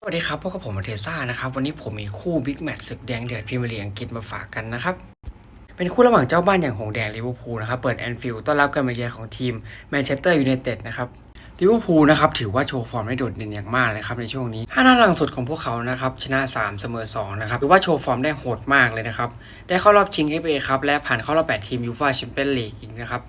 สวัสดีครับพบกับผมเทซ่านะครับ วันนี้ผมมีคู่บิ๊กแมตช์ศึกแดงเดือดพรีเมียร์ลีกอังกฤษมาฝากกันนะครับ เป็นคู่ระหว่างเจ้าบ้านอย่างหงแดงลิเวอร์พูลนะครับเปิดแอนฟิลด์ต้อนรับการมาเยือนของทีมแมนเชสเตอร์ยูไนเต็ดนะครับลิเวอร์พูลนะครับถือว่าโชว์ฟอร์มได้โดดเด่นอย่างมากเลยครับในช่วงนี้ห้านัดหลังสุดของพวกเขานะครับชนะ 3 เสมอ2นะครับถือว่าโชว์ฟอร์มได้โหดมากเลยนะครับได้เข้ารอบชิง FA ครับและผ่านเข้ารอบ 8 ทีมยูฟ่าแชมเปี้ยนลีกอีกนะครับ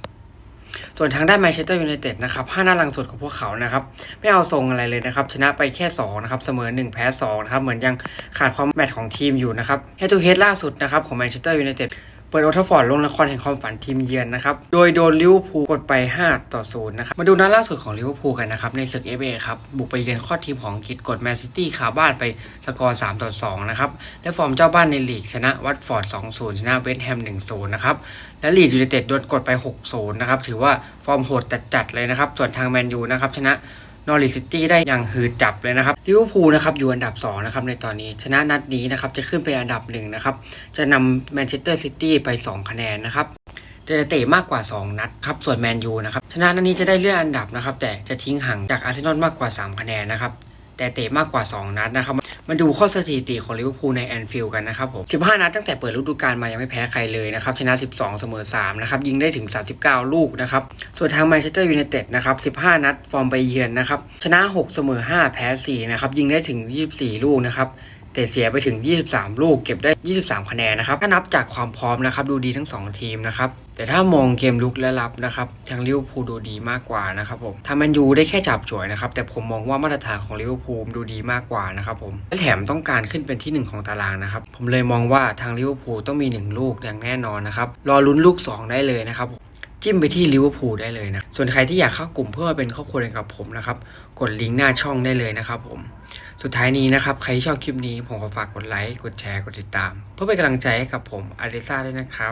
ส่วนทางด้านแมนเชสเตอร์ยูไนเต็ดนะครับห้านัดหลังสุดของพวกเขานะครับไม่เอาทรงอะไรเลยนะครับชนะไปแค่2นะครับเสมอ 1 แพ้2นะครับเหมือนยังขาดความแมตช์ของทีมอยู่นะครับเฮตูเฮดล่าสุดนะครับของแมนเชสเตอร์ยูไนเต็ด เปิดโอทัฟฟอร์ดลงนครแห่งความฝันทีมเยือนนะครับ โดยโดนลิเวอร์พูลกดไป 5 ต่อ 0 นะครับ มาดูนัดล่าสุดของลิเวอร์พูลกันนะครับ ในศึกเอฟเอครับ บุกไปเยือนข้อทีมของอังกฤษกดแมนซิตี้คาบ้านไปสกอร์ 3 ต่อ 2 นะครับ และฟอร์มเจ้าบ้านในลีกชนะวัตฟอร์ด 2-0 ชนะเวสต์แฮม 1-0 นะครับ และลีดยูไนเต็ดโดนกดไป 6-0 นะครับ ถือว่าฟอร์มโหดจัดๆเลยนะครับ ส่วนทางแมนยูนะครับชนะ นอริซิตี้ได้อย่างหืดจับเลยนะครับลิเวอร์พูลนะครับอยู่อันดับ2นะครับในตอนนี้ชนะนัดนี้นะครับจะขึ้นไปอันดับหนึ่งนะครับจะนำแมนเชสเตอร์ซิตี้ไป 2 คะแนนนะครับจะเตะมากกว่า 2 นัดครับส่วนแมนยูนะครับชนะนัดนี้จะได้เลื่อนอันดับนะครับแต่จะทิ้งห่างจากอาร์เซนอลมากกว่า 3 คะแนนนะครับ แต่เตะมากกว่า 2 นัดนะครับ มาดูข้อสถิติของลิเวอร์พูลในแอนฟิลด์กันนะครับผม15 นัดตั้งแต่เปิดฤดูกาลมายังไม่แพ้ใครเลยนะครับ ชนะ 12 เสมอ 3 นะครับ ยิงได้ถึง 39 ลูกนะครับ ส่วนทางแมนเชสเตอร์ยูไนเต็ดนะครับ 15 นัดฟอร์มไปเยือนนะครับ ชนะ 6 เสมอ 5 แพ้ 4 นะครับ ยิงได้ถึง 24 ลูกนะครับ แต่เสียไปถึง 23 ลูกเก็บได้ 23 คะแนนนะครับ ถ้านับจากความพร้อมนะครับ ดูดีทั้ง 2 ทีมนะครับ แต่ถ้ามองเกมลุกและรับนะครับ ทางลิเวอร์พูลดูดีมากกว่านะครับผมทางแมนยูได้แค่จับฉวยนะครับ แต่ผมมองว่ามาตรฐานของลิเวอร์พูลดูดีมากกว่านะครับผม และแถมต้องการขึ้นเป็นที่หนึ่งของตารางนะครับ ผมเลยมองว่าทางลิเวอร์พูลต้องมีหนึ่งลูกอย่างแน่นอนนะครับ รอลุ้นลูกสองได้เลยนะครับจิ้มไปที่ลิเวอร์พูลได้เลยนะ ส่วนใครที่อยากเข้ากลุ่มเพื่อเป็นครอบครัวเดียวกับผมนะครับ กดลิงก์หน้าช่องได้เลยนะครับผม สุดท้ายนี้นะครับ ใครที่ชอบคลิปนี้ผมขอฝากกดไลค์ กดแชร์ กดติดตาม เพื่อเป็นกำลังใจให้กับผมอาริซ่าด้วยนะครับ